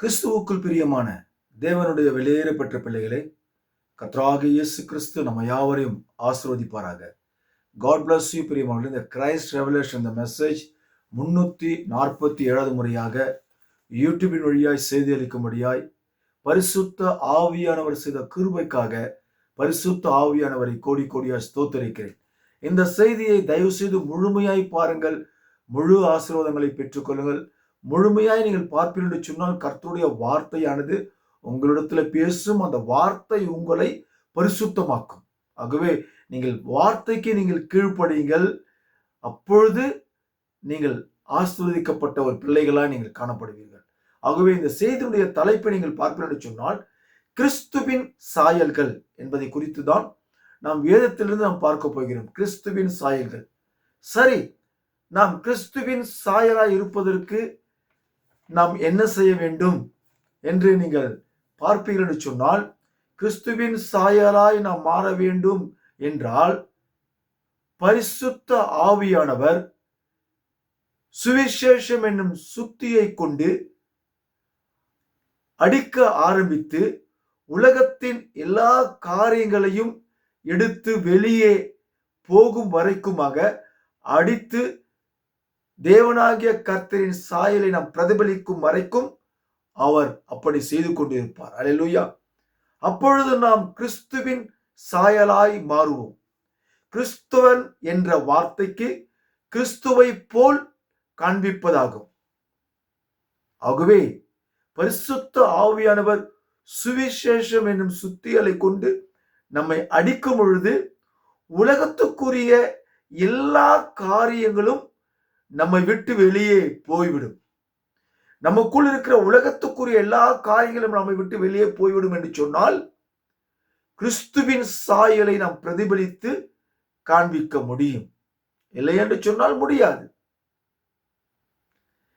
கிறிஸ்துவுக்குள் பிரியமான தேவனுடைய வெளியேறப்பட்ட பிள்ளைகளை கத்ராக இயேசு கிறிஸ்து நம்ம யாவரையும் ஆசிர்வதிப்பாராக. காட் பிளஸ் யூ பிரியமானவர்களே. இந்த கிரைஸ்ட் ரெவலேஷன் இந்த மெசேஜ் முன்னூற்றி நாற்பத்தி ஏழாவது முறையாக யூடியூபின் வழியாய் செய்தி அளிக்கும்படியாய் பரிசுத்த ஆவியானவர் செய்த கிருபைக்காக பரிசுத்த ஆவியானவரை கோடி கோடியாய் ஸ்தோத்தரிக்கிறேன். இந்த செய்தியை தயவு செய்து முழுமையாய் பாருங்கள். முழு ஆசீர்வாதங்களை பெற்றுக்கொள்ளுங்கள். முழுமையாய் நீங்கள் பார்ப்பீர்கள் என்று சொன்னால் கர்த்தருடைய வார்த்தையானது உங்களிடத்தில் பேசும் அந்த வார்த்தை உங்களை பரிசுத்தமாக்கும். ஆகவே நீங்கள் வார்த்தைக்கு நீங்கள் கீழ்ப்படியுங்கள். அப்பொழுது நீங்கள் ஆசீர்வதிக்கப்பட்ட ஒரு பிள்ளைகளாக நீங்கள் காணப்படுவீர்கள். ஆகவே இந்த செய்தியுடைய தலைப்பை நீங்கள் பார்ப்பீர்கள் என்று சொன்னால் கிறிஸ்துவின் சாயல்கள் என்பதை குறித்து தான் நாம் வேதத்திலிருந்து நாம் பார்க்க போகிறோம். கிறிஸ்துவின் சாயல்கள். சரி நாம் கிறிஸ்துவின் சாயலாய் இருப்பதற்கு நாம் என்ன செய்ய வேண்டும் என்று நீங்கள் பார்ப்பீர்கள் என்று சொன்னால் கிறிஸ்துவின் சாயலாய் நாம் மாற வேண்டும் என்றால் பரிசுத்த ஆவியானவர் சுவிசேஷம் என்னும் சுத்தியை கொண்டு அடிக்க ஆரம்பித்து உலகத்தின் எல்லா காரியங்களையும் எடுத்து வெளியே போகும் வரைக்குமாக அடித்து தேவனாகிய கர்த்தரின் சாயலை நாம் பிரதிபலிக்கும் வரைக்கும் அவர் அப்படி செய்து கொண்டிருப்பார். அலையலூயா அப்பொழுது நாம் கிறிஸ்துவின் சாயலாய் மாறுவோம். கிறிஸ்துவன் என்ற வார்த்தைக்கு கிறிஸ்துவை போல் காண்பிப்பதாகும். ஆகவே பரிசுத்த ஆவியானவர் சுவிசேஷம் என்னும் சுத்திகளை கொண்டு நம்மை அடிக்கும் பொழுது உலகத்துக்குரிய எல்லா காரியங்களும் நம்மை விட்டு வெளியே போய்விடும். நமக்குள் இருக்கிற உலகத்துக்குரிய எல்லா காரியங்களும் நம்மை விட்டு வெளியே போய்விடும் என்று சொன்னால் கிறிஸ்துவின் சாயலை நாம் பிரதிபலித்து காண்பிக்க முடியும். இல்லை என்று சொன்னால் முடியாது.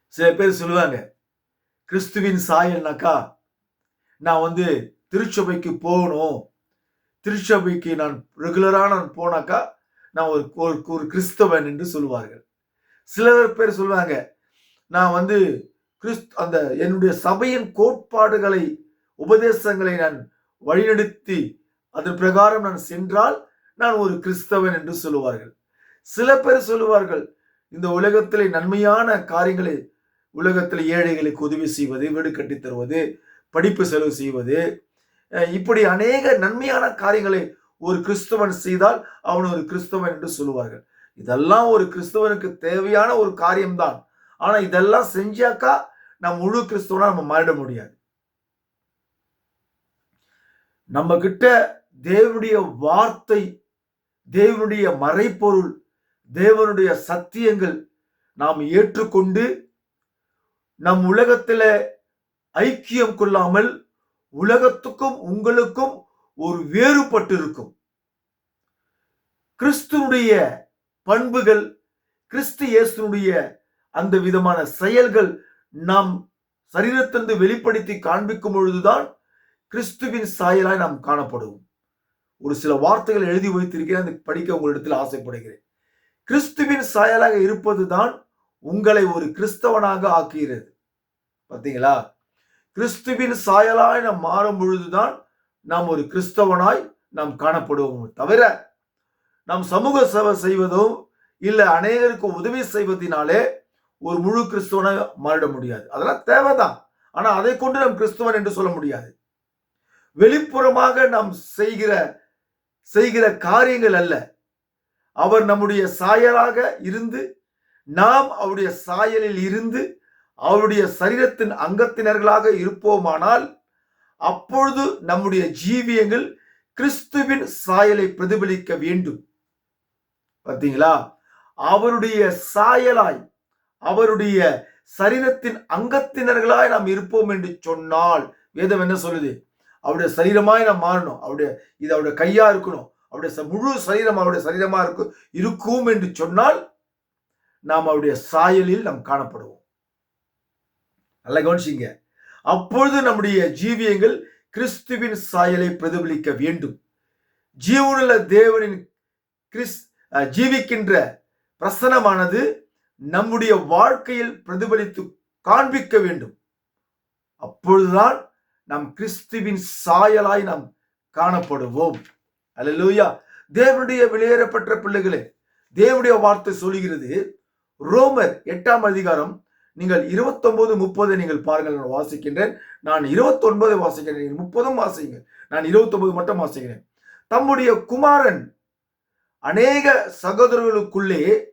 சில பேர் சொல்லுவாங்க கிறிஸ்துவின் சாயல்னாக்கா நான் வந்து திருச்சபைக்கு போகணும். திருச்சபைக்கு நான் ரெகுலராக நான் போனாக்கா நான் ஒரு ஒரு கிறிஸ்தவன் என்று சொல்லுவார்கள். சில பேர் சொல்லுவாங்க நான் வந்து கிறிஸ்து அந்த என்னுடைய சபையின் கோட்பாடுகளை உபதேசங்களை நான் வழிநடத்தி அதன் பிரகாரம் நான் சென்றால் நான் ஒரு கிறிஸ்தவன் என்று சொல்லுவார்கள். சில பேர் சொல்லுவார்கள் இந்த உலகத்திலே நன்மையான காரியங்களை உலகத்தில் ஏழைகளுக்கு உதவி செய்வது வீடு கட்டி தருவது படிப்பு செலவு செய்வது இப்படி அநேக நன்மையான காரியங்களை ஒரு கிறிஸ்தவன் செய்தால் அவன் ஒரு கிறிஸ்தவன் என்று சொல்லுவார்கள். இதெல்லாம் ஒரு கிறிஸ்தவனுக்கு தேவையான ஒரு காரியம்தான். ஆனா இதெல்லாம் செஞ்சாக்கா நம்ம முழு கிறிஸ்தவனா நம்ம மாறிட முடியாது. நம்ம கிட்ட தேவனுடைய வார்த்தை தேவனுடைய மறைப்பொருள் தேவனுடைய சத்தியங்கள் நாம் ஏற்றுக்கொண்டு நம் உலகத்தில் ஐக்கியம் கொள்ளாமல் உலகத்துக்கும் உங்களுக்கும் ஒரு வேறுபட்டு இருக்கும் கிறிஸ்துனுடைய பண்புகள் கிறிஸ்து இயேசுனுடைய அந்த விதமான செயல்கள் நாம் சரீரத்திலிருந்து வெளிப்படுத்தி காண்பிக்கும் பொழுதுதான் கிறிஸ்துவின் சாயலாய் நாம் காணப்படுவோம். ஒரு சில வார்த்தைகள் எழுதி வைத்திருக்கிறேன் அந்த படிக்க உங்களிடத்தில் ஆசைப்படுகிறேன். கிறிஸ்துவின் சாயலாக இருப்பதுதான் உங்களை ஒரு கிறிஸ்தவனாக ஆக்குகிறது. பார்த்தீங்களா? கிறிஸ்துவின் சாயலாய் நாம் மாறும் பொழுதுதான் நாம் ஒரு கிறிஸ்தவனாய் நாம் காணப்படுவோம் தவிர நாம் சமூக சேவை செய்வதும் இல்லை அநேகருக்கு உதவி செய்வதனாலே ஒரு முழு கிறிஸ்துவனை மாறிட முடியாது. அதெல்லாம் தேவைதான். ஆனால் அதை கொண்டு நாம் கிறிஸ்துவன் என்று சொல்ல முடியாது. வெளிப்புறமாக நாம் செய்கிற செய்கிற காரியங்கள் அல்ல. அவர் நம்முடைய சாயலாக இருந்து நாம் அவருடைய சாயலில் இருந்து அவருடைய சரீரத்தின் அங்கத்தினர்களாக இருப்போமானால் அப்பொழுது நம்முடைய ஜீவியங்கள் கிறிஸ்துவின் சாயலை பிரதிபலிக்க வேண்டும். பார்த்தீங்களா? அவருடைய சாயலாய் அவருடைய சரீரத்தின் அங்கத்தினர்களாய் நாம் இருப்போம் என்று சொன்னால் வேதம் என்ன சொல்லுது? அவருடைய சரீரமாய் நாம் மாறணும். அவருடைய இது அவருடைய கையா இருக்கணும். அவருடைய முழு சரீரம் அவருடைய சரீரமா இருக்கும் இருக்கும் என்று சொன்னால் நாம் அவருடைய சாயலில் நாம் காணப்படுவோம். நல்ல கவனிச்சிங்க. அப்பொழுது நம்முடைய ஜீவியங்கள் கிறிஸ்துவின் சாயலை பிரதிபலிக்க வேண்டும். ஜீவனுள்ள தேவனின் கிறிஸ் ஜீவிக்கின்ற பிரசனமானது நம்முடைய வாழ்க்கையில் பிரதிபலித்து காண்பிக்க வேண்டும். அப்பொழுதுதான் நம் கிறிஸ்துவின் சாயலாய் நாம் காணப்படுவோம். அல்லேலூயா தேவனுடைய வெளியேறப்பட்ட பிள்ளைகளே தேவனுடைய வார்த்தை சொல்கிறது ரோமர் எட்டாம் அதிகாரம் நீங்கள் இருபத்தொன்பது முப்பது நீங்கள் பாருங்கள் நான் வாசிக்கின்றேன். நான் இருபத்தொன்பதை வாசிக்கிறேன் நீங்கள் முப்பதும் வாசிங்க நான் இருபத்தொன்பது மட்டும் வாசிக்கிறேன். தம்முடைய குமாரன் அநேக சகோதரர்களுக்குள்ளே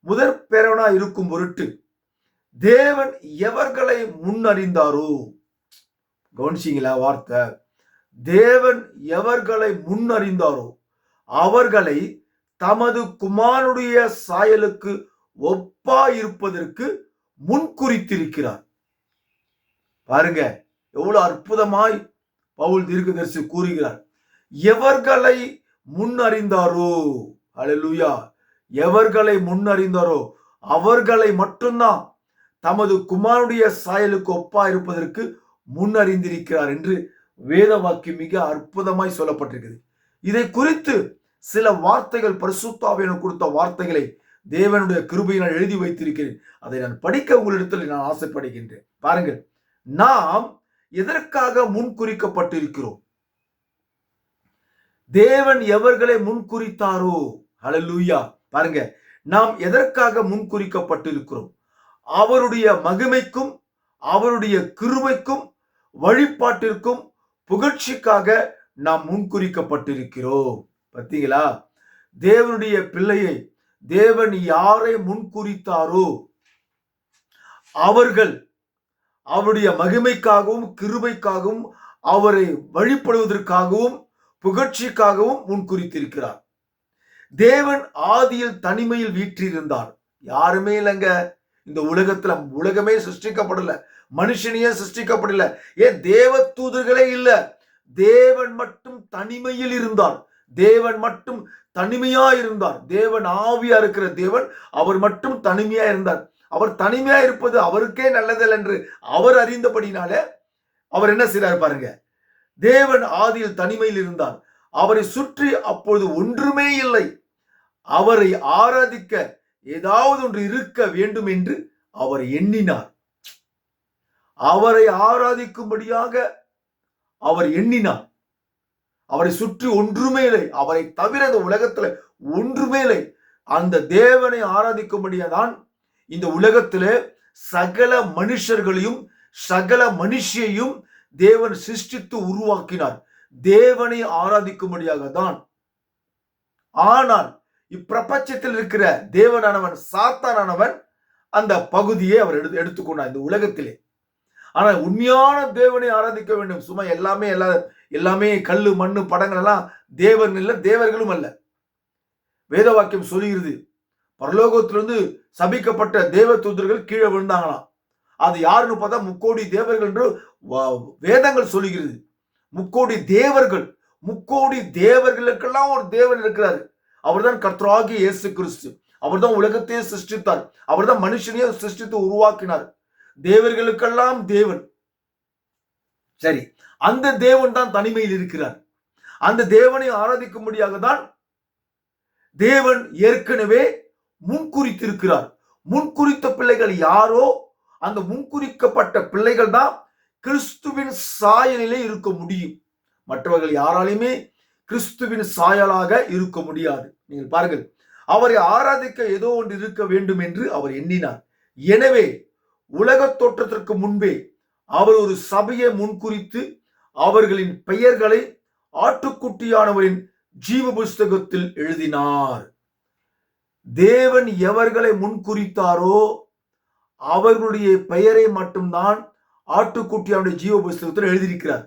முதற் பேரவனா இருக்கும் பொருட்டு தேவன் எவர்களை முன்னறிந்தாரோ? கவனிச்சிங்களா வார்த்தை? தேவன் எவர்களை முன்னறிந்தாரோ? அவர்களை தமது குமாரனுடைய சாயலுக்கு ஒப்பா இருப்பதற்கு முன்குறித்திருக்கிறார் பாருங்க எவ்வளவு அற்புதமாய் பவுல் தீர்க்கதரிசி கூறுகிறார். எவர்களை முன்னறிந்தாரோ? அல்லேலூயா எவர்களை முன்னறிந்தாரோ? அவர்களை மட்டும்தான். தமது குமாருடைய சாயலுக்கு ஒப்பா இருப்பதற்கு முன்னறிந்திருக்கிறார் என்று வேத வாக்கியம் மிக அற்புதமாய் சொல்லப்பட்டிருக்கிறது. இதை குறித்து சில வார்த்தைகள் பரிசுத்தாவியன கொடுத்த வார்த்தைகளை தேவனுடைய கிருபையினால் எழுதி வைத்திருக்கிறேன். அதை நான் படிக்க உங்களிடத்தில் நான் ஆசைப்படுகின்றேன். பாருங்கள். நாம் எதற்காக முன்குறிக்கப்பட்டிருக்கிறோம்? தேவன் எவர்களை முன்குறித்தாரோ? அலலூயா பாருங்க நாம் எதற்காக முன்குறிக்கப்பட்டிருக்கிறோம்? அவருடைய மகிமைக்கும் அவருடைய கிருமைக்கும் வழிபாட்டிற்கும் புகழ்ச்சிக்காக நாம் முன்குறிக்கப்பட்டிருக்கிறோம். பார்த்தீங்களா? தேவனுடைய பிள்ளையை தேவன் யாரை முன்குறித்தாரோ? அவர்கள் அவருடைய மகிமைக்காகவும் கிருபைக்காகவும் அவரை வழிபடுவதற்காகவும் புகழ்ச்சிக்காகவும் முன்குறித்திருக்கிறார் தேவன் ஆதியில் தனிமையில் வீற்றிருந்தார். யாருமே இல்லைங்க. இந்த உலகத்துல உலகமே சிருஷ்டிக்கப்படல. மனுஷனையே சிருஷ்டிக்கப்படல. ஏன் தேவ தூதர்களே இல்ல. தேவன் மட்டும் தனிமையில் இருந்தார். தேவன் மட்டும் தனிமையா இருந்தார். தேவன் ஆவியா இருக்கிற தேவன் அவர் மட்டும் தனிமையா இருந்தார். அவர் தனிமையா இருப்பது அவருக்கே நல்லதல்ல என்று அவர் அறிந்தபடினால அவர் என்ன செய்றார் பாருங்க. தேவன் ஆதியில் தனிமையில் இருந்தார். அவரை சுற்றி அப்பொழுது ஒன்றுமே இல்லை. அவரை ஆராதிக்க ஏதாவது ஒன்று இருக்க வேண்டும் என்று அவர் எண்ணினார். அவரை ஆராதிக்கும்படியாக அவர் எண்ணினார். அவரை சுற்றி ஒன்றுமே இல்லை. அவரை தவிர இந்த உலகத்துல ஒன்றுமே இல்லை. அந்த தேவனை ஆராதிக்கும்படியாதான் இந்த உலகத்திலே சகல மனுஷர்களையும் சகல மனுஷியையும் தேவன் சிருஷ்டித்து உருவாக்கினார். தேவனை ஆராதிக்கும்படியாக தான் ஆனால் இப்பிரபஞ்சத்தில் இருக்கிற தேவனானவன் சாத்தானவன் அந்த பகுதியை அவர் எடுத்து எடுத்துக்கொண்டார் இந்த உலகத்திலே. ஆனால் உண்மையான தேவனை ஆராதிக்க வேண்டும். சும்மா எல்லாமே எல்லா எல்லாமே கல் மண்ணு படங்கள் எல்லாம் தேவன் இல்லை தேவர்களும் அல்ல. வேத வாக்கியம் சொல்லுகிறது பரலோகத்திலிருந்து சபிக்கப்பட்ட தேவ தூதர்கள் கீழே விழுந்தாங்களாம். அது யாருன்னு பார்த்தா முக்கோடி தேவர்கள் என்று வ- வேதங்கள் சொல்லுகிறது. முக்கோடி தேவர்கள் முக்கோடி தேவர்களுக்கெல்லாம் ஒரு தேவன் இருக்கிறார். அவர்தான் கர்த்தராகிய இயேசு கிறிஸ்து. அவர் தான் உலகத்தையே சிருஷ்டித்தார். அவர் தான் மனுஷனையே சிருஷ்டித்து உருவாக்கினார். தேவர்களுக்கெல்லாம் தேவன். சரி அந்த தேவன் தான் தனிமையில் இருக்கிறார். அந்த தேவனை ஆராதிக்கும்படியாக தான் தேவன் ஏற்கனவே முன்குறித்திருக்கிறார். முன்குறித்த பிள்ளைகள் யாரோ? அந்த முன்குறிக்கப்பட்ட பிள்ளைகள் தான் கிறிஸ்துவின் சாயலிலே இருக்க முடியும். மற்றவர்கள் யாராலையுமே கிறிஸ்துவின் சாயலாக இருக்க முடியாது. நீங்கள் பாருங்கள் அவரை ஆராதிக்க ஏதோ ஒன்று இருக்க வேண்டும் என்று அவர் எண்ணினார். எனவே உலகத் தோற்றத்திற்கு முன்பே அவர் ஒரு சபையை முன்குறித்து அவர்களின் பெயர்களை ஆட்டுக்குட்டியானவரின் ஜீவ புஸ்தகத்தில் எழுதினார். தேவன் எவர்களை முன்குறித்தாரோ அவர்களுடைய பெயரை மட்டும்தான் ஆட்டுக்குட்டியானுடைய ஜீவ புஸ்தகத்தில் எழுதியிருக்கிறார்.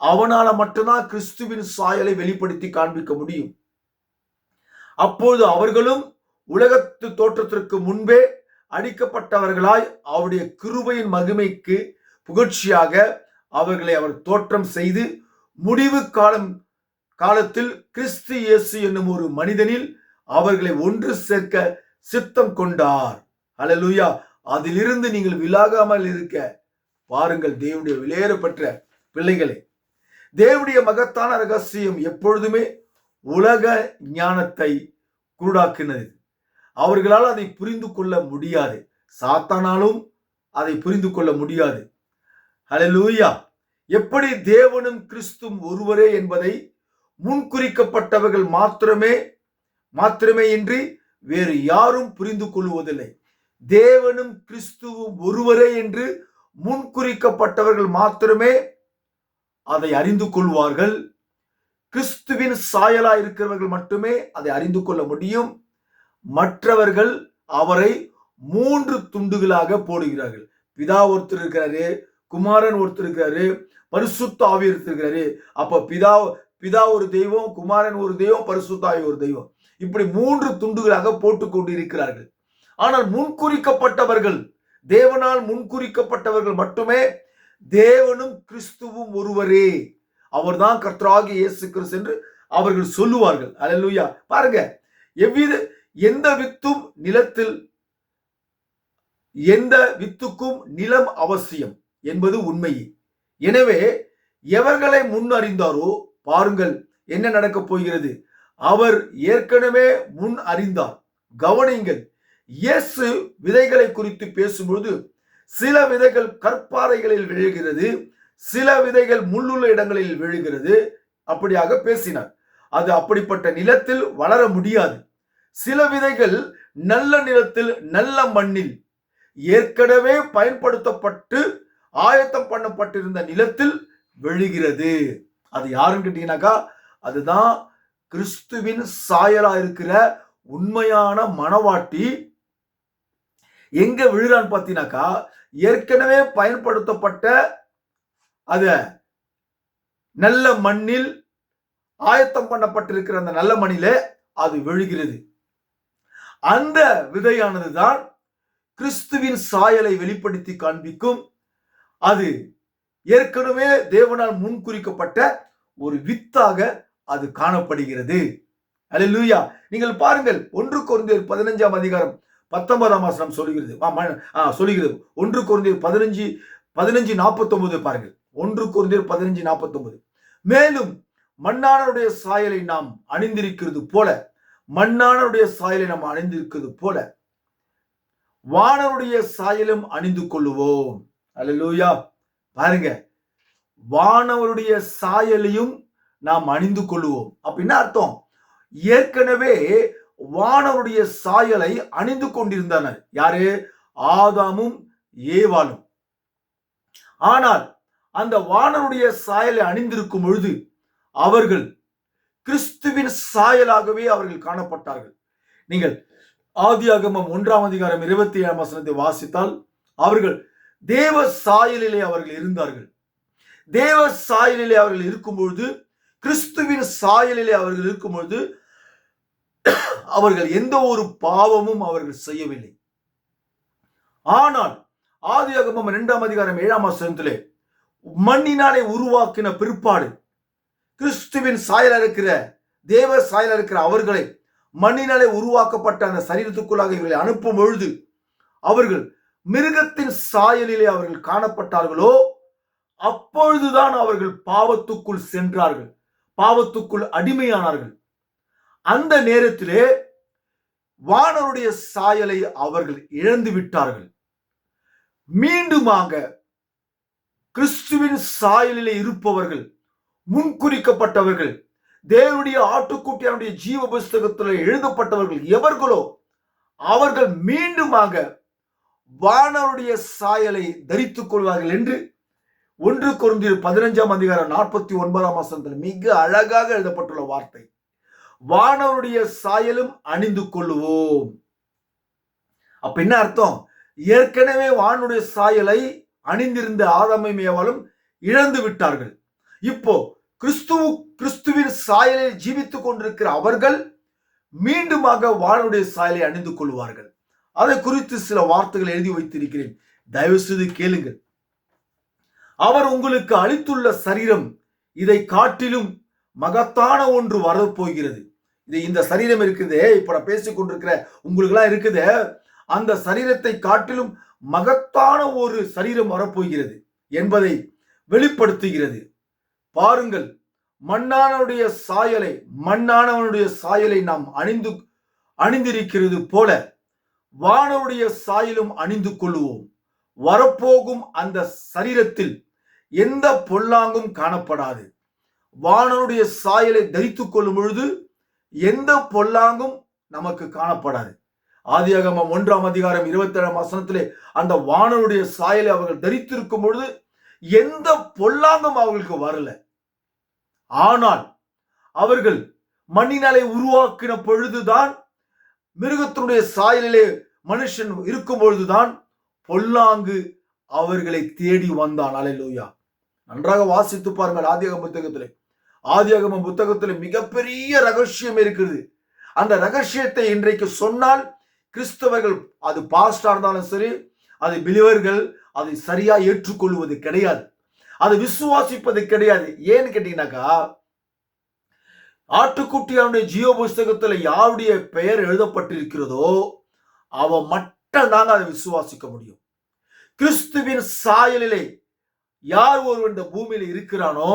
அவனால மட்டும்தான் கிறிஸ்துவின் சாயலை வெளிப்படுத்தி காண்பிக்க முடியும். அப்போது அவர்களும் உலகத்து தோற்றத்திற்கு முன்பே அடிக்கப்பட்டவர்களாய் அவருடைய கிருபையின் மகிமைக்கு புகழ்ச்சியாக அவர்களை அவர் தோற்றம் செய்து முடிவு காலம் காலத்தில் கிறிஸ்து இயேசு என்னும் ஒரு மனிதனில் அவர்களை ஒன்று சேர்க்க சித்தம் கொண்டார். அலலூயா அதிலிருந்து நீங்கள் விலாகாமல் இருக்க. பாருங்கள் தேவனுடைய விலையேறப்பெற்ற பிள்ளைகளே. தேவனுடைய மகத்தான ரகசியம் எப்பொழுதுமே உலக ஞானத்தை குருடாக்கினது அவர்களால் அதை புரிந்து கொள்ள முடியாது. சாத்தானாலும் அதை புரிந்து கொள்ள முடியாது. ஹalleluya. எப்படி தேவனும் கிறிஸ்தும் ஒருவரே என்பதை முன்குறிக்கப்பட்டவர்கள் மாத்திரமே மாத்திரமே இன்றி வேறு யாரும் புரிந்து கொள்வதில்லை தேவனும் கிறிஸ்துவும் ஒருவரே என்று முன்குறிக்கப்பட்டவர்கள் மாத்திரமே அதை அறிந்து கொள்வார்கள். கிறிஸ்துவின் சாயலா இருக்கிறவர்கள் மட்டுமே அதை அறிந்து கொள்ள முடியும். மற்றவர்கள் அவரை மூன்று துண்டுகளாக போடுகிறார்கள். பிதா ஒருத்தர் இருக்கிறாரு குமாரன் ஒருத்தர் இருக்கிறாரு பரிசுத்த ஆவி இருக்கிறாரு. அப்ப பிதா பிதா ஒரு தெய்வம் குமாரன் ஒரு தெய்வம் பரிசுத்த ஆவி ஒரு தெய்வம். இப்படி மூன்று துண்டுகளாக போட்டுக் கொண்டிருக்கிறார்கள் ஆனால் முன்குறிக்கப்பட்டவர்கள் தேவனால் முன்குறிக்கப்பட்டவர்கள் மட்டுமே தேவனும் கிறிஸ்துவும் ஒருவரே. அவர்தான் கர்த்தராகி இயேசு கிறிஸ்து என்று அவர்கள் சொல்லுவார்கள். அல்லேலூயா பாருங்க எவ்வித எந்த வித்தும் நிலத்தில் எந்த வித்துக்கும் நிலம் அவசியம் என்பது உண்மை எனவே எவர்களை முன்னறிந்தாரோ பாருங்கள் என்ன நடக்கப் போகிறது. அவர் ஏற்கனவே முன் அறிந்தார். கவனிங்கள் இயேசு விதைகளை குறித்து பேசும்பொழுது சில விதைகள் கற்பாறைகளில் விழுகிறது சில விதைகள் முள்ளுள்ள இடங்களில் விழுகிறது அப்படியாக பேசினார். அது அப்படிப்பட்ட நிலத்தில் வளர முடியாது. சில விதைகள் நல்ல நிலத்தில் நல்ல மண்ணில் ஏற்கனவே பயன்படுத்தப்பட்டு ஆயத்தம் பண்ணப்பட்டிருந்த நிலத்தில் விழுகிறது. அது யாருன்னு கேட்டீங்கன்னாக்கா அதுதான் கிறிஸ்துவின் சாயலா இருக்கிற உண்மையான மனவாட்டி எங்க விழுறான்னு பார்த்தீங்கன்னாக்கா ஏற்கனவே பயன்படுத்தப்பட்ட அத நல்ல மண்ணில் ஆயத்தம் பண்ணப்பட்டிருக்கிற அந்த நல்ல மண்ணிலே அது விழுகிறது. அந்த விதையானது தான் கிறிஸ்துவின் சாயலை வெளிப்படுத்தி காண்பிக்கும். அது ஏற்கனவே தேவனால் முன்குறிக்கப்பட்ட ஒரு வித்தாக அது காணப்படுகிறது. அல்லேலூயா நீங்கள் பாருங்கள் ஒன்று குருந்தியர் பதினஞ்சாம் அதிகாரம் பத்தொன்பதாம் வசனம் சொல்லுகிறது. சொல்லுகிறது. ஒன்று குறைந்தர் பதினஞ்சு பதினஞ்சு நாற்பத்தொன்பது பாருங்கள். ஒன்று குறைந்தர் பதினஞ்சு நாற்பத்தொன்பது மேலும் மண்ணானவருடைய சாயலை நாம் அணிந்திருக்கிறது போல மண்ணானவருடைய சாயலை நாம் அணிந்திருக்கிறது போல வானருடைய சாயலும் அணிந்து கொள்ளுவோம். அல்லூயா பாருங்க. வானவருடைய சாயலையும் நாம் அணிந்து கொள்ளுவோம். அப்படின்னா அர்த்தம்? ஏற்கனவே வானவருடைய சாயலை அணிந்து கொண்டிருந்தனர். யாரு? ஆதாமும் ஏவாளும். ஆனால் அந்த வானருடைய சாயலை அணிந்திருக்கும் பொழுது அவர்கள் கிறிஸ்துவின் சாயலாகவே அவர்கள் காணப்பட்டார்கள். நீங்கள் ஆதியாகமம் ஒன்றாம் அதிகாரம் இருபத்தி ஏழாம் வசனத்தை வாசித்தால் அவர்கள் தேவ சாயலிலே அவர்கள் இருந்தார்கள். தேவ சாயலிலே அவர்கள் இருக்கும்பொழுது கிறிஸ்துவின் சாயலிலே அவர்கள் இருக்கும்பொழுது அவர்கள் எந்த ஒரு பாவமும் அவர்கள் செய்யவில்லை. ஆனால் ஆதியாகமம் இரண்டாம் அதிகாரம் ஏழாம் வசனத்திலே மண்ணினாலே உருவாக்கின பிற்பாடு கிறிஸ்துவின் சாயல இருக்கிற தேவ சாயல இருக்கிற அவர்களை மண்ணினாலே உருவாக்கப்பட்ட அந்த சரீரத்துக்குள்ளாக இவர்களை அனுப்பும் பொழுது அவர்கள் மிருகத்தின் சாயலிலே அவர்கள் காணப்பட்டார்களோ அப்பொழுதுதான் அவர்கள் பாவத்துக்குள் சென்றார்கள் பாவத்துக்குள் அடிமையானார்கள். அந்த நேரத்திலே வானருடைய சாயலை அவர்கள் இழந்து விட்டார்கள். மீண்டுமாக கிறிஸ்துவின் சாயலிலே இருப்பவர்கள் முன்குறிக்கப்பட்டவர்கள் தேவனுடைய ஆட்டுக்குட்டியானுடைய ஜீவ புஸ்தகத்தில் எழுதப்பட்டவர்கள் எவர்களோ அவர்கள் மீண்டுமாக வானருடைய சாயலை தரித்துக் கொள்வார்கள் என்று ஒன்று குருந்தியர் பதினஞ்சாம் அதிகாரம் நாற்பத்தி ஒன்பதாம் வசனத்தில் மிக அழகாக எழுதப்பட்டுள்ள வார்த்தை. வானவருடைய சாயலும் அணிந்து கொள்ளுவோம். அப்ப என்ன அர்த்தம்? ஏற்கனவே வானுடைய சாயலை அணிந்திருந்த ஆதாமை மேவாலும் இழந்து விட்டார்கள். இப்போ கிறிஸ்துவு கிறிஸ்துவின் சாயலை ஜீவித்துக் கொண்டிருக்கிற அவர்கள் மீண்டுமாக வானுடைய சாயலை அணிந்து கொள்வார்கள். அதை குறித்து சில வார்த்தைகள் எழுதி வைத்திருக்கிறேன். தயவு செய்து கேளுங்கள். அவர் உங்களுக்கு அளித்துள்ள சரீரம் இதை காட்டிலும் மகத்தான ஒன்று வரப்போகிறது. இது இந்த சரீரம் இருக்குது இப்ப நான் பேசிக் கொண்டிருக்கிற உங்களுக்கெல்லாம் அந்த சரீரத்தை காட்டிலும் மகத்தான ஒரு சரீரம் வரப்போகிறது என்பதை வெளிப்படுத்துகிறது. பாருங்கள் மண்ணானவனுடைய சாயலை மண்ணானவனுடைய சாயலை நாம் அணிந்து அணிந்திருக்கிறது போல வானவருடைய சாயலும் அணிந்து கொள்வோம். வரப்போகும் அந்த சரீரத்தில் எந்த பொல்லாங்கும் காணப்படாது. வானனுடைய சாயலை தரித்து கொள்ளும் பொழுது எந்த பொல்லாங்கும் நமக்கு காணப்படாது. ஆதியாகமம் ஒன்றாம் அதிகாரம் இருபத்தி ஏழாம் வசனத்திலே அந்த வானனுடைய சாயலை அவர்கள் தரித்திருக்கும் பொழுது எந்த பொல்லாங்கும் அவர்களுக்கு வரல. ஆனால் அவர்கள் மண்ணினாலே உருவாக்கின பொழுதுதான் மிருகத்தினுடைய சாயலிலே மனுஷன் இருக்கும் பொழுதுதான் பொல்லாங்கு அவர்களை தேடி வந்தான். அலையிலூயா நன்றாக வாசித்து பாருங்கள் ஆதியாக புத்தகத்திலே. ஆதியாகம புத்தகத்தில் மிகப்பெரிய ரகசியம் இருக்கிறது அந்த ரகசியத்தை இன்றைக்கு சொன்னால் கிறிஸ்தவர்கள் அது பாஸ்டா இருந்தாலும் சரி அது பிலிவர்கள் அதை சரியா ஏற்றுக்கொள்வது கிடையாது. அதை விசுவாசிப்பது கிடையாது. ஏன்னு கேட்டீங்கன்னாக்கா ஆட்டுக்குட்டியானுடைய ஜியோ புஸ்தகத்துல யாருடைய பெயர் எழுதப்பட்டிருக்கிறதோ மட்டும் மட்டும்தாங்க அதை விசுவாசிக்க முடியும். கிறிஸ்துவின் சாயலிலே யார் ஒருவன் இந்த பூமியில் இருக்கிறானோ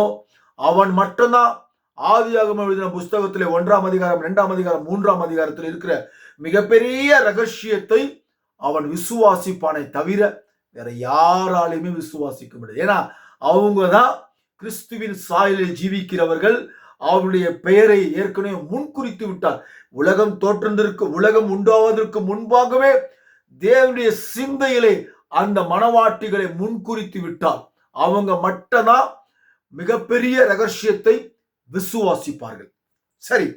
அவன் மட்டும்தான். ஆதியாகம எழுதின புஸ்தகத்திலே ஒன்றாம் அதிகாரம் இரண்டாம் அதிகாரம் மூன்றாம் அதிகாரத்தில் இருக்கிற மிகப்பெரிய ரகசியத்தை அவன் விசுவாசிப்பானை தவிர வேற யாராலையுமே விசுவாசிக்க முடியாது. ஏன்னா அவங்க தான் கிறிஸ்துவின் சாயலில் ஜீவிக்கிறவர்கள். அவருடைய பெயரை ஏற்கனவே முன்குறித்து விட்டார். உலகம் தோற்றந்திருக்கு உலகம் உண்டாவதற்கு முன்பாகவே தேவனுடைய சிந்தையிலே அந்த மனவாட்டிகளை முன்குறித்து விட்டார். அவங்க மட்டும்தான் மிகப்பெரிய ரகசியத்தை விசுவாசிப்பார்கள். சரி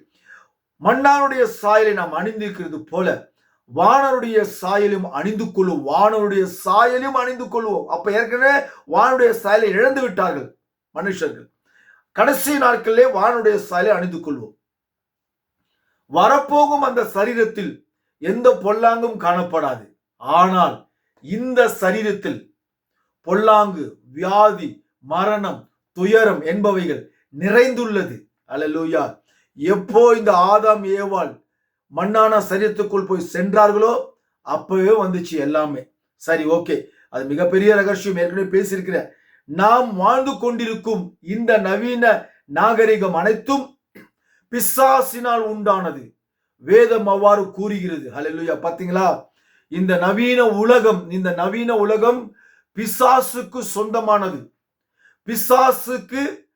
மன்னாருடைய சாயலை நாம் அணிந்திருக்கிறது போல வானருடைய சாயலும் அணிந்து கொள்வோம் வானருடைய சாயலும் அணிந்து கொள்வோம் அப்ப ஏற்கனவே வானுடைய சாயலை இழந்து விட்டார்கள் மனுஷர்கள். கடைசி நாட்களிலே வானுடைய சாயலை அணிந்து கொள்வோம். வரப்போகும் அந்த சரீரத்தில் எந்த பொல்லாங்கும் காணப்படாது. ஆனால் இந்த சரீரத்தில் பொல்லாங்கு வியாதி மரணம் துயரம் என்பவைகள் நிறைந்துள்ளது. அல்லூயா எப்போ இந்த ஆதாம் ஏவாள் மண்ணான சரீரத்துக்குள் போய் சென்றார்களோ அப்பவே வந்துச்சு எல்லாமே. சரி ஓகே. அது மிகப்பெரிய ரகசியம். ஏற்கனவே பேசியிருக்கிறேன். நாம் வாழ்ந்து கொண்டிருக்கும் இந்த நவீன நாகரிகம் அனைத்தும் பிசாசினால் உண்டானது. வேதம் அவ்வாறு கூறுகிறது. ஹalleluya பார்த்தீங்களா? இந்த நவீன உலகம் இந்த நவீன உலகம் பிசாசுக்கு சொந்தமானது. பிசாசுக்கு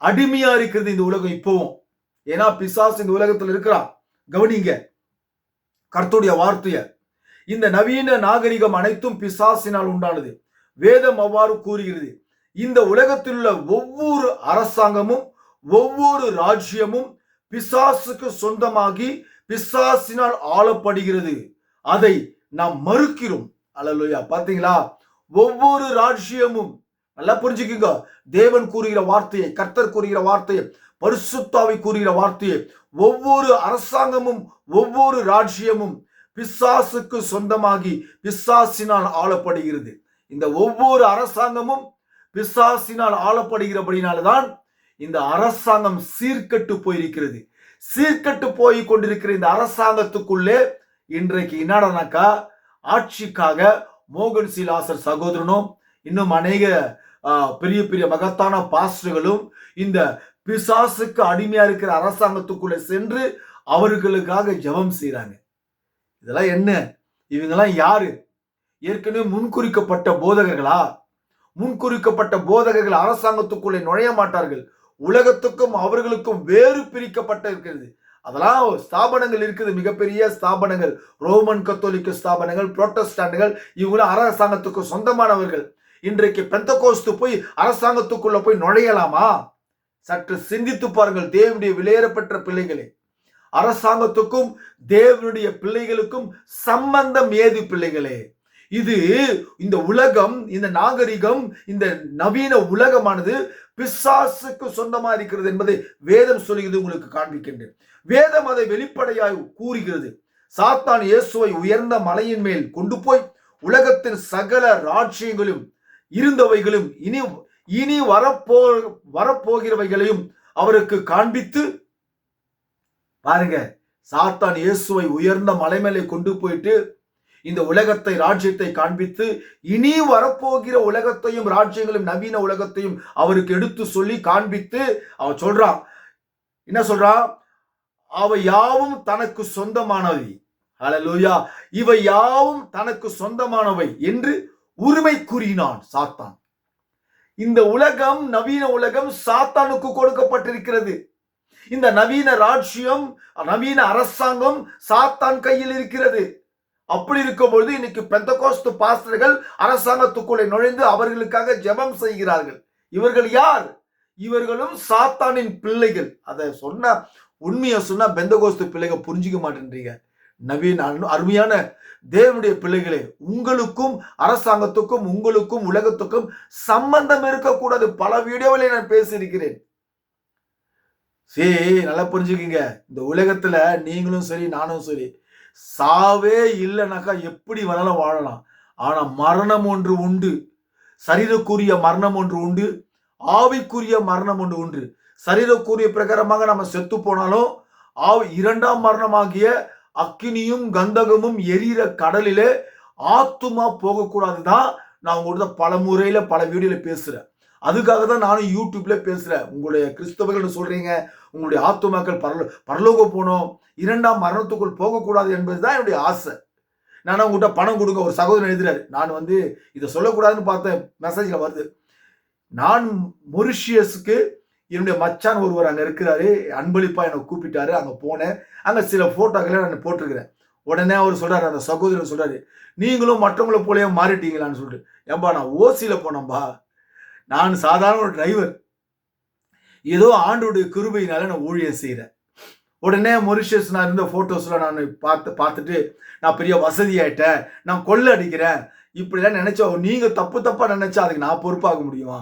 அடிமையா இருக்கிறது இந்த உலகம் இப்போவும். ஏன்னா பிசாசு இந்த உலகத்தில் இருக்கிறான் கவனிங்க. கர்த்துடைய வார்த்தைய. இந்த நவீன நாகரிகம் அனைத்தும் பிசாசினால் உண்டானது. வேதம் அவ்வாறு கூறுகிறது. இந்த உலகத்தில் உள்ள ஒவ்வொரு அரசாங்கமும் ஒவ்வொரு ராஜ்யமும் பிசாசுக்கு சொந்தமாகி பிசாசினால் ஆளப்படுகிறது. அதை நாம் மறுக்கிறோம். அல்லா பாத்தீங்களா ஒவ்வொரு ராஜ்யமும் நல்லா புரிஞ்சுக்குங்க. தேவன் கூறுகிற வார்த்தையை கர்த்தர் கூறுகிற வார்த்தையை பரிசுத்தாவை கூறுகிற வார்த்தையை ஒவ்வொரு அரசாங்கமும் ஒவ்வொரு ராஜ்யமும் பிசாசுக்கு சொந்தமாகி பிசாசினால் ஆளப்படுகிறது. இந்த ஒவ்வொரு அரசாங்கமும் பிசாசினால் ஆளப்படுகிறபடினால்தான் இந்த அரசாங்கம் சீர்கட்டு போயிருக்கிறது. சீர்கட்டு போய் கொண்டிருக்கிற இந்த அரசாங்கத்துக்குள்ளே இன்றைக்கு என்னடானாக்கா ஆட்சிக்காக மோகன் சீலாசர் சகோதரனும் இன்னும் அநேக பெரிய பெரிய மகத்தான பாஸ்டர்களும் இந்த பிசாசுக்கு அடிமையா இருக்கிற அரசாங்கத்துக்குள்ள சென்று அவர்களுக்காக ஜெபம் செய்யறாங்க இதெல்லாம் என்ன? இவங்கெல்லாம் யாரு? ஏற்கனவே முன்குறிக்கப்பட்ட போதகர்களா? முன்குறிக்கப்பட்ட போதகர்கள் அரசாங்கத்துக்குள்ளே நுழைய மாட்டார்கள். உலகத்துக்கும் அவர்களுக்கும் வேறு பிரிக்கப்பட்ட இருக்கிறது. அதெல்லாம் ஸ்தாபனங்கள் இருக்குது. மிகப்பெரிய ஸ்தாபனங்கள். ரோமன் கத்தோலிக்க ஸ்தாபனங்கள் புரோட்டஸ்டாண்டுகள் இவங்களும் அரசாங்கத்துக்கு சொந்தமானவர்கள். இன்றைக்கு பெந்தகோஸ்து போய் அரசாங்கத்துக்குள்ள போய் நுழையலாமா? சற்று சிந்தித்து பாருங்கள் தேவனுடைய விலையேறப்பெற்ற பிள்ளைகளே. அரசாங்கத்துக்கும் தேவனுடைய பிள்ளைகளுக்கும் சம்பந்தம் ஏது பிள்ளைகளே? இது இந்த உலகம் இந்த நாகரிகம் இந்த நவீன உலகமானது பிசாசுக்கு சொந்தமா இருக்கிறது என்பதை வேதம் சொல்கிறது உங்களுக்கு காண்பிக்கின்றேன். வேதம் அதை வெளிப்படையாய் கூறுகிறது. சாத்தான் இயேசுவை உயர்ந்த மலையின் மேல் கொண்டு போய் உலகத்தின் சகல ராட்சியங்களும் இருந்தவைகளும் இனி இனி வரப்போ வரப்போகிறவைகளையும் அவருக்கு காண்பித்து பாருங்க சாத்தான் இயேசுவை உயர்ந்த மலை மேலே கொண்டு போயிட்டு இந்த உலகத்தை ராஜ்யத்தை காண்பித்து இனி வரப்போகிற உலகத்தையும் ராஜ்யங்களையும் நவீன உலகத்தையும் அவருக்கு எடுத்து சொல்லி காண்பித்து அவன் சொல்றான் என்ன சொல்றான் அவை யாவும் தனக்கு சொந்தமானவை. அலலூயா இவை யாவும் தனக்கு சொந்தமானவை என்று உரிமை கூறினான் சாத்தான். இந்த உலகம் நவீன உலகம் சாத்தானுக்கு கொடுக்கப்பட்டிருக்கிறது. இந்த நவீன ராஜ்யம் நவீன அரசாங்கம் சாத்தான் கையில் இருக்கிறது. அப்படி இருக்கும் பொழுது இன்னைக்கு பெந்தகோஸ்து பாஸ்டர்கள் அரசாங்கத்துக்குள்ளே நுழைந்து அவர்களுக்காக ஜெபம் செய்கிறார்கள். இவர்கள் யார்? இவர்களும் சாத்தானின் பிள்ளைகள். அதை சொன்ன உண்மையை சொன்னா பெந்தகோஸ்து பிள்ளைகள் புரிஞ்சுக்க மாட்டேன்றீங்க. நவீன அருமையான தேவனுடைய பிள்ளைகளே உங்களுக்கும் அரசாங்கத்துக்கும் உங்களுக்கும் உலகத்துக்கும் சம்பந்தம் இருக்கக்கூடாது. பல வீடியோவிலே நான் பேசியிருக்கிறேன். சரி நல்லா புரிஞ்சுக்கிங்க. இந்த உலகத்துல நீங்களும் சரி நானும் சரி. சாவே இல்லைனாக்கா எப்படி வேணாலும் வாழலாம். ஆனா மரணம் ஒன்று உண்டு. சரீரக்குரிய மரணம் ஒன்று உண்டு. ஆவிக்குரிய மரணம் ஒன்று உண்டு. சரீரக்குரிய பிரகாரமாக நம்ம செத்து போனாலும் ஆவி இரண்டாம் மரணமாகிய அக்கினியும் கந்தகமும் எரியிற கடலிலே ஆத்துமா போகக்கூடாதுதான் நான் உங்கள்கிட்ட பல முறையில் பல வீடியோவில் பேசுகிறேன் அதுக்காக தான் நானும் யூடியூப்ல பேசுகிறேன் உங்களுடைய கிறிஸ்தவர்கள் சொல்கிறீங்க உங்களுடைய ஆத்துமாக்கள் பரலோ பரலோகம் போகணும். இரண்டாம் மரணத்துக்குள் போகக்கூடாது என்பது தான் என்னுடைய ஆசை. நான் உங்கள்கிட்ட பணம் கொடுங்க ஒரு சகோதரன் எழுதுறாரு. நான் வந்து இதை சொல்லக்கூடாதுன்னு பார்த்தேன். மெசேஜில் வருது. நான் மொரிஷியஸுக்கு என்னுடைய மச்சான் ஒருவர் அங்கே இருக்கிறாரு. அன்பளிப்பா என்னை கூப்பிட்டாரு. அங்கே போனேன். அங்கே சில ஃபோட்டோக்களை நான் போட்டிருக்கிறேன். உடனே அவர் சொல்கிறார் அந்த சகோதரர் சொல்கிறாரு நீங்களும் மற்றவங்கள போலயே மாறிட்டீங்களான்னு சொல்லிட்டு. ஏன்பா நான் ஓசியில் போனேன்பா. நான் சாதாரண ஒரு டிரைவர் ஏதோ ஆண்டோடைய கிருபையினால நான் ஊழியம் செய்கிறேன் உடனே மொரிஷியஸ் நான் இருந்த ஃபோட்டோஸ்லாம் நான் பார்த்து பார்த்துட்டு நான் பெரிய வசதி ஆயிட்டேன் நான் கொள்ளை அடிக்கிறேன். இப்படிலாம் நினச்சா நீங்கள் தப்பு தப்பாக நினச்சா அதுக்கு நான் பொறுப்பாக முடியுமா?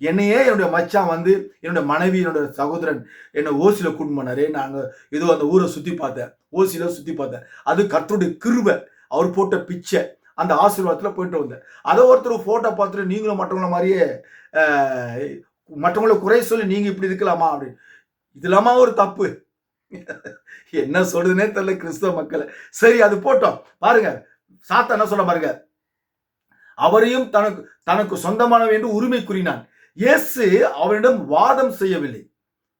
என்னையே என்னுடைய மச்சான் வந்து என்னுடைய மனைவி என்னுடைய சகோதரன் என்னை ஓசியில் கூட்டு பண்ணாரு நாங்கள் ஏதோ அந்த ஊரை சுற்றி பார்த்தேன். ஓசியில் சுற்றி பார்த்தேன். அது கற்றுடைய கிருவை அவர் போட்ட பிச்சை. அந்த ஆசீர்வாதத்தில் போயிட்டு வந்தேன். அதை ஒருத்தர் ஃபோட்டோ பார்த்துட்டு நீங்களும் மற்றவங்கள மாதிரியே மற்றவங்கள குறை சொல்லி நீங்கள் இப்படி இருக்கலாமா அப்படின்னு. இது இல்லாமல் ஒரு தப்பு. என்ன சொல்றதுனே தெரியல கிறிஸ்தவ மக்களை. சரி அது போட்டோம். பாருங்க. சாத்தா என்ன சொல்ல பாருங்க. அவரையும் தனக்கு தனக்கு சொந்தமானவை என்று உரிமை கூறினான். இயேசு அவனிடம் வாதம் செய்யவில்லை.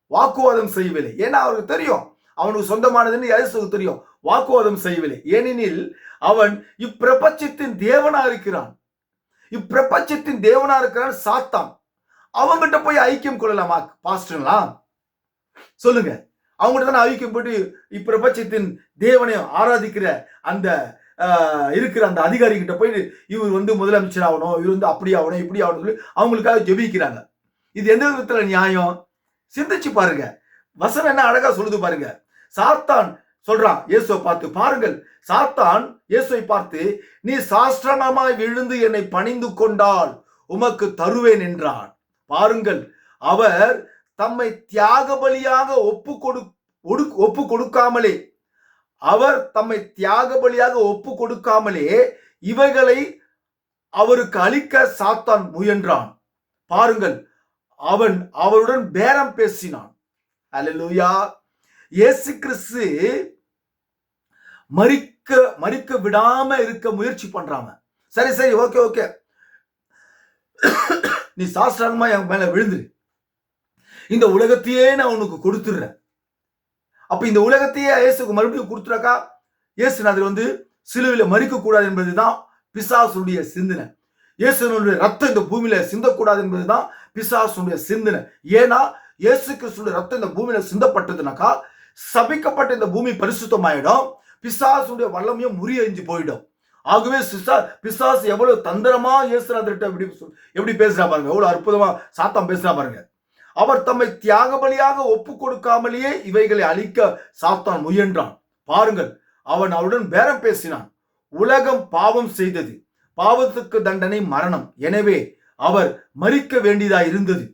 வாக்குவாதம் செய்யவில்லை. ஏன்னா அவருக்கு தெரியும். அவனுக்கு சொந்தமானதுன்னு இயேசுக்கு தெரியும். வாக்குவாதம் செய்யவில்லை. ஏனெனில் அவன் இப்பிரபஞ்சத்தின் தேவனா இருக்கிறான். இப்பிரபஞ்சத்தின் தேவனா இருக்கிறான் சாத்தான். அவங்ககிட்ட போய் ஐக்கியம் கொள்ளலாமா? பாஸ்டர்ங்களா? சொல்லுங்க. அவங்ககிட்ட தானே ஐக்கியம் போட்டு இப்பிரபஞ்சத்தின் தேவனை ஆராதிக்கிற அந்த இருக்கிற அந்த அதிகாரி கிட்ட போய் இவர் வந்து முதலமைச்சர் ஆகணும் இவர் வந்து அப்படி ஆகணும் இப்படி ஆகணும் சொல்லி அவங்களுக்காக ஜெபிக்கிறாங்க. இது எந்த விதத்துல நியாயம்? சிந்திச்சு பாருங்க. வசனம் என்ன அழகா சொல்லுது பாருங்க. சாத்தான் சொல்றான் இயேசுவை பார்த்து பாருங்கள் சாத்தான் இயேசுவை பார்த்து நீ சாஸ்திரமாய் விழுந்து என்னை பணிந்து கொண்டால் உமக்கு தருவேன் என்றான். பாருங்கள் அவர் தம்மை தியாக பலியாக ஒப்பு கொடு ஒடு- ஒப்பு கொடுக்காமலே அவர் தம்மை தியாக பலியாக ஒப்பு கொடுக்காமலே இவைகளை அவருக்கு அளிக்க சாத்தான் முயன்றான். பாருங்கள் அவன் அவருடன் பேரம் பேசினான். அல்லேலூயா இயேசு கிறிஸ்து மறிக்க மறிக்க விடாம இருக்க முயற்சி பண்றாங்க சரி சரி ஓகே ஓகே நீ சாஸ்திரமா என் மேல விழுந்துரு. இந்த உலகத்தையே நான் உனக்கு கொடுத்துடுறேன். அப்போ இந்த உலகத்தையே இயேசுக்கு மறுபடியும் கொடுத்துறாக்கா இயேசுநாதர் வந்து சிலுவையில் மறிக்க கூடாது என்பதுதான் பிசாசுடைய சிந்தனை. இயேசுனுடைய ரத்தம் இந்த பூமியில சிந்தக்கூடாது என்பது தான் பிசாசுடைய சிந்தனை. ஏன்னா இயேசு கிறிஸ்துடைய ரத்தம் இந்த பூமியில சிந்தப்பட்டதுனாக்கா சபிக்கப்பட்ட இந்த பூமி பரிசுத்தமாயிடும் பிசாசுடைய வல்லமையும் முறியறிஞ்சு போயிடும். ஆகவே சிசா பிசாசு எவ்வளவு தந்திரமா இயேசுநாதர்கிட்ட எப்படி சொல்- எப்படி பேசுறா பாருங்க. எவ்வளவு அற்புதமா சாத்தம் பேசுறா பாருங்க. அவர் தம்மை தியாக பலியாக ஒப்பு கொடுக்காமலேயே இவைகளை அழிக்க சாத்தான் முயன்றான். பாருங்கள் அவன் அவருடன் பேரம் பேசினான். உலகம் பாவம் செய்தது. பாவத்துக்கு தண்டனை மரணம். எனவே அவர் மறிக்க வேண்டியதா இருந்தது.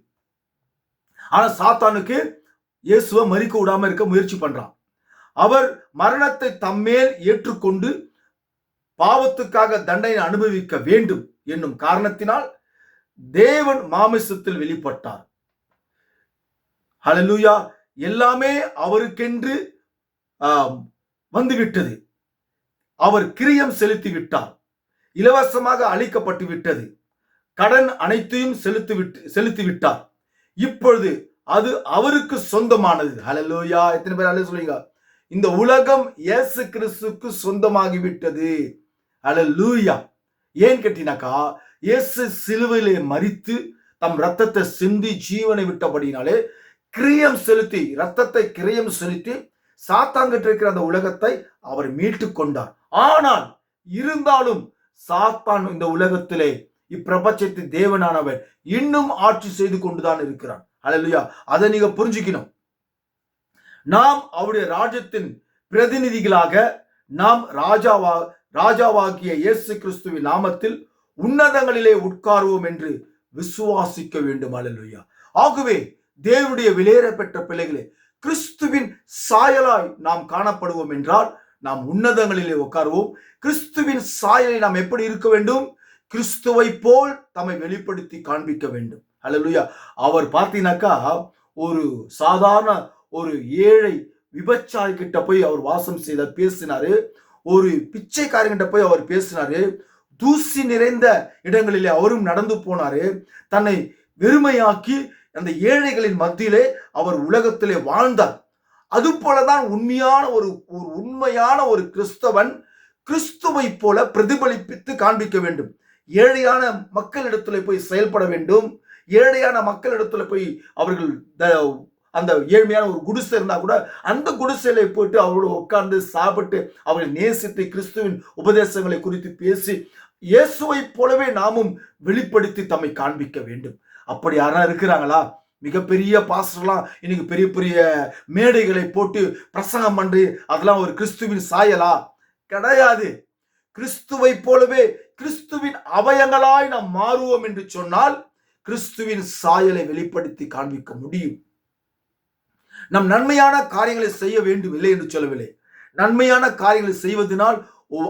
ஆனா சாத்தானுக்கு இயேசுவை மறிக்க விடாம இருக்க முயற்சி பண்றான். அவர் மரணத்தை தம்மேல் ஏற்றுக்கொண்டு பாவத்துக்காக தண்டனை அனுபவிக்க வேண்டும் என்னும் காரணத்தினால் தேவன் மாமிசத்தில் வெளிப்பட்டார். ஹலலூயா எல்லாமே அவருக்கென்று வந்துவிட்டது. அவர் கிரியம் செலுத்தி விட்டார் இலவசமாக அளிக்கப்பட்டு விட்டது. கடன் அனைத்தையும் செலுத்தி விட்டு செலுத்தி விட்டார் இப்பொழுது அது அவருக்கு சொந்தமானது. ஹalleluya. எத்தனை பேர் அல்ல சொல்லுங்க இந்த உலகம் இயேசு கிறிஸ்துக்கு சொந்தமாகி விட்டது ஹalleluya. ஏன் கேட்டினாக்கா இயேசு சிலுவையிலே மறித்து தம் ரத்தத்தை சிந்தி ஜீவனை விட்டபடினாலே கிரியம் செலுத்தி ரத்தத்தை கிரியம் செலுத்தி சாத்தாங்கிட்டு இருக்கிற அந்த உலகத்தை அவர் மீட்டு கொண்டார். ஆனால் இருந்தாலும் சாத்தான் இந்த உலகத்திலே இப்பிரபஞ்சத்தின் தேவனானவர் இன்னும் ஆட்சி செய்து கொண்டுதான் இருக்கிறான். அல்லையா அதை நீங்க புரிஞ்சுக்கணும். நாம் அவருடைய ராஜ்யத்தின் பிரதிநிதிகளாக நாம் ராஜாவா ராஜாவாகிய இயேசு கிறிஸ்துவின் நாமத்தில் உன்னதங்களிலே உட்காருவோம் என்று விசுவாசிக்க வேண்டும். அல்லையா ஆகவே தேவனுடைய விலையேற பெற்ற பிள்ளைகளே கிறிஸ்துவின் சாயலாய் நாம் காணப்படுவோம் என்றால் நாம் உன்னதங்களிலே உட்காருவோம். கிறிஸ்துவின் சாயலை நாம் எப்படி இருக்க வேண்டும்? கிறிஸ்துவை போல் தம்மை வெளிப்படுத்தி காண்பிக்க வேண்டும். அல்லலுயா அவர் பார்த்தீங்கன்னாக்கா ஒரு சாதாரண ஒரு ஏழை விபச்சாரி கிட்ட போய் அவர் வாசம் செய்த பேசினாரு. ஒரு பிச்சைக்காரங்கிட்ட போய் அவர் பேசினாரு. தூசி நிறைந்த இடங்களிலே அவரும் நடந்து போனாரு. தன்னை வெறுமையாக்கி அந்த ஏழைகளின் மத்தியிலே அவர் உலகத்திலே வாழ்ந்தார். அது போலதான் உண்மையான ஒரு ஒரு உண்மையான ஒரு கிறிஸ்தவன் கிறிஸ்துவை போல பிரதிபலிப்பித்து காண்பிக்க வேண்டும். ஏழையான மக்களிடத்துல போய் செயல்பட வேண்டும். ஏழையான மக்களிடத்துல போய் அவர்கள் அந்த ஏழ்மையான ஒரு குடிசை இருந்தால் கூட அந்த குடிசையில போயிட்டு அவரோடு உட்கார்ந்து சாப்பிட்டு அவர்கள் நேசித்து கிறிஸ்துவின் உபதேசங்களை குறித்து பேசி இயேசுவை போலவே நாமும் வெளிப்படுத்தி தம்மை காண்பிக்க வேண்டும். அப்படி யாரா இருக்கிறாங்களா? மிகப்பெரிய பாஸ்டர்லாம் இன்னைக்கு பெரிய பெரிய மேடைகளை போட்டு பிரசங்கம் பண்ணி அதெல்லாம் ஒரு கிறிஸ்துவின் சாயலா? கிடையாது. கிறிஸ்துவை போலவே கிறிஸ்துவின் அவயங்களாய் நாம் மாறுவோம் என்று சொன்னால் கிறிஸ்துவின் சாயலை வெளிப்படுத்தி காண்பிக்க முடியும். நம் நன்மையான காரியங்களை செய்ய வேண்டும் இல்லை என்று சொல்லவில்லை. நன்மையான காரியங்களை செய்வதனால்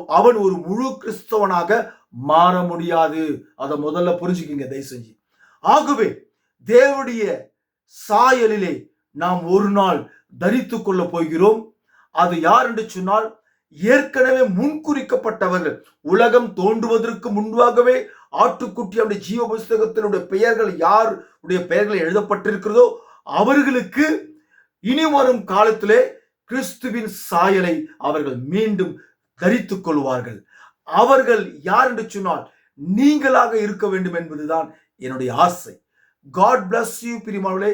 அவன் ஒரு முழு கிறிஸ்தவனாக மாற முடியாது. அதை முதல்ல புரிஞ்சுக்கிங்க தயவு செஞ்சு. ஆகவே தேவடைய சாயலிலே நாம் ஒரு நாள் தரித்து கொள்ள போகிறோம். அது யார் என்று சொன்னால் ஏற்கனவே முன்குறிக்கப்பட்டவர்கள். உலகம் தோன்றுவதற்கு முன்பாகவே ஆட்டுக்குட்டி அவருடைய ஜீவ புஸ்தகத்தினுடைய பெயர்கள் யாருடைய பெயர்கள் எழுதப்பட்டிருக்கிறதோ அவர்களுக்கு இனி வரும் காலத்திலே கிறிஸ்துவின் சாயலை அவர்கள் மீண்டும் தரித்துக் கொள்வார்கள். அவர்கள் யார் என்று சொன்னால் நீங்களாக இருக்க வேண்டும் என்பதுதான் என்னுடைய ஆசை. காட் பிளஸ் யூ பிரிமாவளே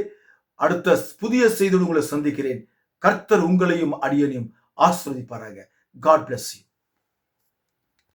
அடுத்த புதிய செய்தி உங்களை சந்திக்கிறேன். கர்த்தர் உங்களையும் அடியனையும் ஆஸ்வதிப்பாராக காட் பிளஸ் யூ